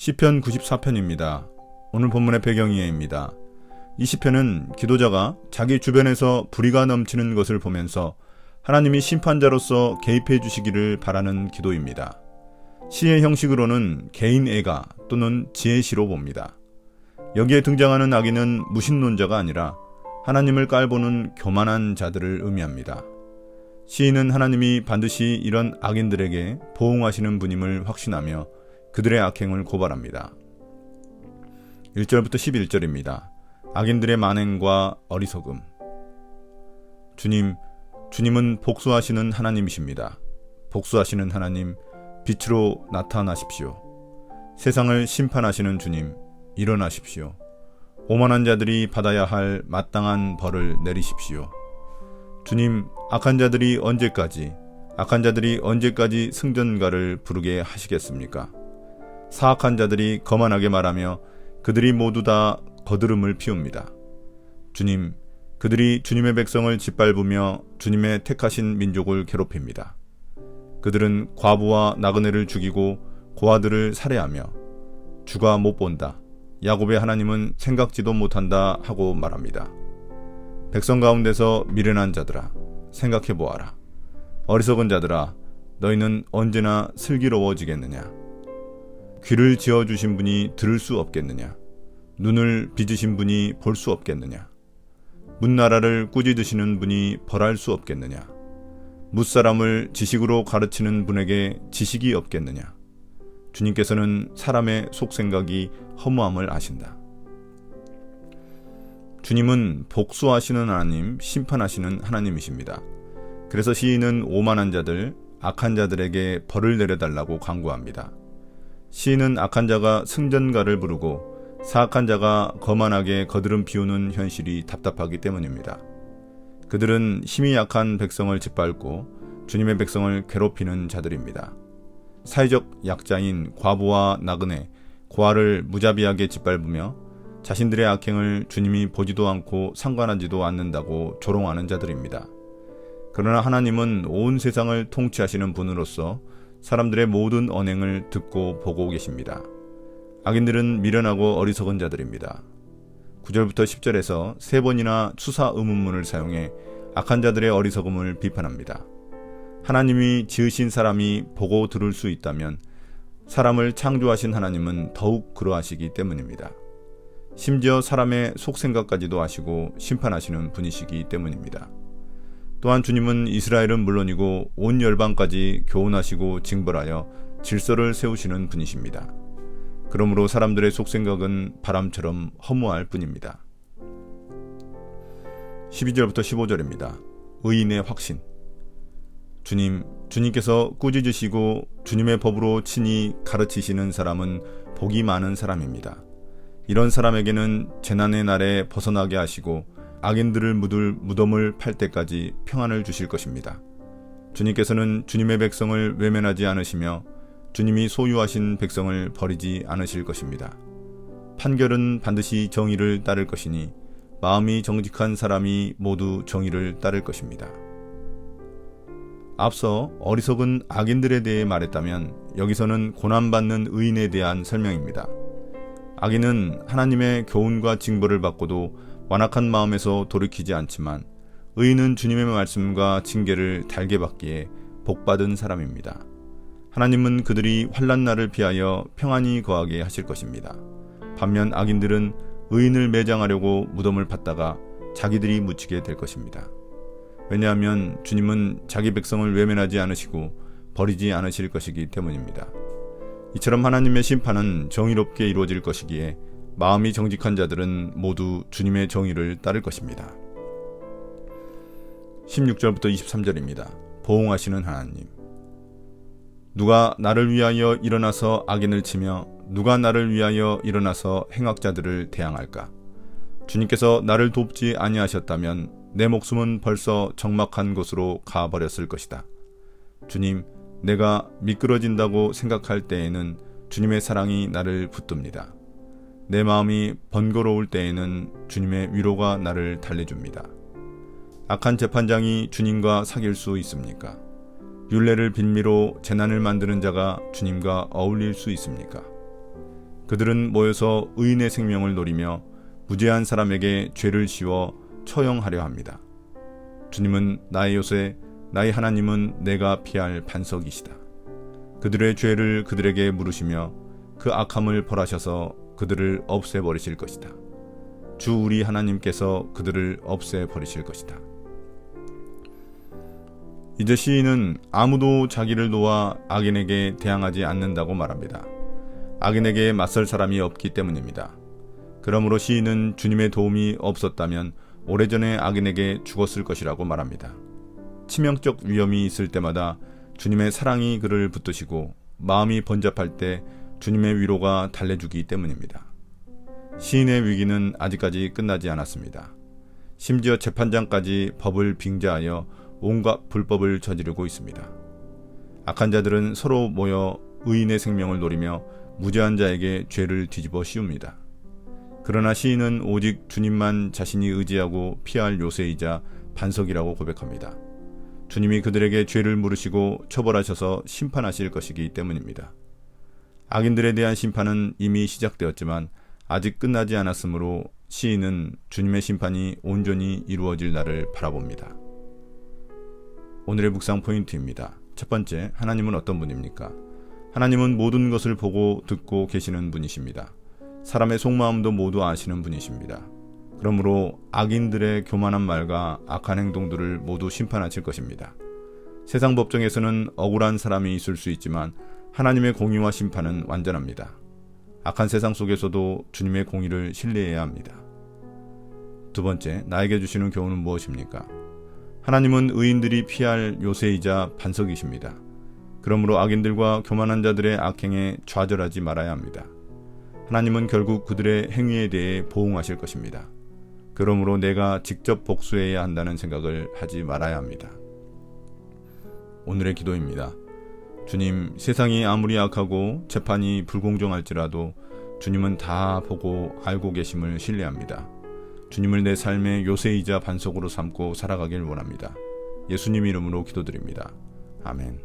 시편 94편입니다. 오늘 본문의 배경이에입니다. 이 시편은 기도자가 자기 주변에서 불의가 넘치는 것을 보면서 하나님이 심판자로서 개입해 주시기를 바라는 기도입니다. 시의 형식으로는 개인 애가 또는 지혜시로 봅니다. 여기에 등장하는 악인은 무신론자가 아니라 하나님을 깔보는 교만한 자들을 의미합니다. 시인은 하나님이 반드시 이런 악인들에게 보응하시는 분임을 확신하며 그들의 악행을 고발합니다. 1절부터 11절입니다. 악인들의 만행과 어리석음. 주님, 주님은 복수하시는 하나님이십니다. 복수하시는 하나님, 빛으로 나타나십시오. 세상을 심판하시는 주님, 일어나십시오. 오만한 자들이 받아야 할 마땅한 벌을 내리십시오. 주님, 악한 자들이 언제까지, 악한 자들이 언제까지 승전가를 부르게 하시겠습니까? 사악한 자들이 거만하게 말하며 그들이 모두 다 거드름을 피웁니다. 주님, 그들이 주님의 백성을 짓밟으며 주님의 택하신 민족을 괴롭힙니다. 그들은 과부와 나그네를 죽이고 고아들을 살해하며 주가 못 본다. 야곱의 하나님은 생각지도 못한다 하고 말합니다. 백성 가운데서 미련한 자들아 생각해 보아라. 어리석은 자들아 너희는 언제나 슬기로워지겠느냐? 귀를 지어 주신 분이 들을 수 없겠느냐? 눈을 빚으신 분이 볼 수 없겠느냐? 문나라를 꾸짖으시는 분이 벌할 수 없겠느냐? 무사람을 지식으로 가르치는 분에게 지식이 없겠느냐? 주님께서는 사람의 속생각이 허무함을 아신다. 주님은 복수하시는 하나님, 심판하시는 하나님이십니다. 그래서 시인은 오만한 자들, 악한 자들에게 벌을 내려달라고 강구합니다. 시인은 악한 자가 승전가를 부르고 사악한 자가 거만하게 거드름 피우는 현실이 답답하기 때문입니다. 그들은 힘이 약한 백성을 짓밟고 주님의 백성을 괴롭히는 자들입니다. 사회적 약자인 과부와 나그네, 고아를 무자비하게 짓밟으며 자신들의 악행을 주님이 보지도 않고 상관하지도 않는다고 조롱하는 자들입니다. 그러나 하나님은 온 세상을 통치하시는 분으로서 사람들의 모든 언행을 듣고 보고 계십니다. 악인들은 미련하고 어리석은 자들입니다. 9절부터 10절에서 세 번이나 추사 의문문을 사용해 악한 자들의 어리석음을 비판합니다. 하나님이 지으신 사람이 보고 들을 수 있다면 사람을 창조하신 하나님은 더욱 그러하시기 때문입니다. 심지어 사람의 속생각까지도 아시고 심판하시는 분이시기 때문입니다. 또한 주님은 이스라엘은 물론이고 온 열방까지 교훈하시고 징벌하여 질서를 세우시는 분이십니다. 그러므로 사람들의 속생각은 바람처럼 허무할 뿐입니다. 12절부터 15절입니다. 의인의 확신. 주님, 주님께서 꾸짖으시고 주님의 법으로 친히 가르치시는 사람은 복이 많은 사람입니다. 이런 사람에게는 재난의 날에 벗어나게 하시고 악인들을 묻을 무덤을 팔 때까지 평안을 주실 것입니다. 주님께서는 주님의 백성을 외면하지 않으시며 주님이 소유하신 백성을 버리지 않으실 것입니다. 판결은 반드시 정의를 따를 것이니 마음이 정직한 사람이 모두 정의를 따를 것입니다. 앞서 어리석은 악인들에 대해 말했다면 여기서는 고난받는 의인에 대한 설명입니다. 악인은 하나님의 교훈과 징벌을 받고도 완악한 마음에서 돌이키지 않지만 의인은 주님의 말씀과 징계를 달게 받기에 복받은 사람입니다. 하나님은 그들이 환란 날을 피하여 평안히 거하게 하실 것입니다. 반면 악인들은 의인을 매장하려고 무덤을 팠다가 자기들이 묻히게 될 것입니다. 왜냐하면 주님은 자기 백성을 외면하지 않으시고 버리지 않으실 것이기 때문입니다. 이처럼 하나님의 심판은 정의롭게 이루어질 것이기에 마음이 정직한 자들은 모두 주님의 정의를 따를 것입니다. 16절부터 23절입니다. 보응하시는 하나님. 누가 나를 위하여 일어나서 악인을 치며 누가 나를 위하여 일어나서 행악자들을 대항할까? 주님께서 나를 돕지 아니하셨다면 내 목숨은 벌써 적막한 곳으로 가버렸을 것이다. 주님, 내가 미끄러진다고 생각할 때에는 주님의 사랑이 나를 붙듭니다. 내 마음이 번거로울 때에는 주님의 위로가 나를 달래줍니다. 악한 재판장이 주님과 사귈 수 있습니까? 윤례를 빈미로 재난을 만드는 자가 주님과 어울릴 수 있습니까? 그들은 모여서 의인의 생명을 노리며 무죄한 사람에게 죄를 씌워 처형하려 합니다. 주님은 나의 요새, 나의 하나님은 내가 피할 반석이시다. 그들의 죄를 그들에게 물으시며 그 악함을 벌하셔서 그들을 없애버리실 것이다. 주 우리 하나님께서 그들을 없애버리실 것이다. 이제 시인은 아무도 자기를 놓아 악인에게 대항하지 않는다고 말합니다. 악인에게 맞설 사람이 없기 때문입니다. 그러므로 시인은 주님의 도움이 없었다면 오래전에 악인에게 죽었을 것이라고 말합니다. 치명적 위험이 있을 때마다 주님의 사랑이 그를 붙드시고 마음이 번잡할 때 주님의 위로가 달래주기 때문입니다. 시인의 위기는 아직까지 끝나지 않았습니다. 심지어 재판장까지 법을 빙자하여 온갖 불법을 저지르고 있습니다. 악한 자들은 서로 모여 의인의 생명을 노리며 무죄한 자에게 죄를 뒤집어 씌웁니다. 그러나 시인은 오직 주님만 자신이 의지하고 피할 요새이자 반석이라고 고백합니다. 주님이 그들에게 죄를 물으시고 처벌하셔서 심판하실 것이기 때문입니다. 악인들에 대한 심판은 이미 시작되었지만 아직 끝나지 않았으므로 시인은 주님의 심판이 온전히 이루어질 날을 바라봅니다. 오늘의 묵상 포인트입니다. 첫 번째, 하나님은 어떤 분입니까? 하나님은 모든 것을 보고 듣고 계시는 분이십니다. 사람의 속마음도 모두 아시는 분이십니다. 그러므로 악인들의 교만한 말과 악한 행동들을 모두 심판하실 것입니다. 세상 법정에서는 억울한 사람이 있을 수 있지만 하나님의 공의와 심판은 완전합니다. 악한 세상 속에서도 주님의 공의를 신뢰해야 합니다. 두 번째, 나에게 주시는 교훈은 무엇입니까? 하나님은 의인들이 피할 요새이자 반석이십니다. 그러므로 악인들과 교만한 자들의 악행에 좌절하지 말아야 합니다. 하나님은 결국 그들의 행위에 대해 보응하실 것입니다. 그러므로 내가 직접 복수해야 한다는 생각을 하지 말아야 합니다. 오늘의 기도입니다. 주님, 세상이 아무리 악하고 재판이 불공정할지라도 주님은 다 보고 알고 계심을 신뢰합니다. 주님을 내 삶의 요새이자 반석으로 삼고 살아가길 원합니다. 예수님 이름으로 기도드립니다. 아멘.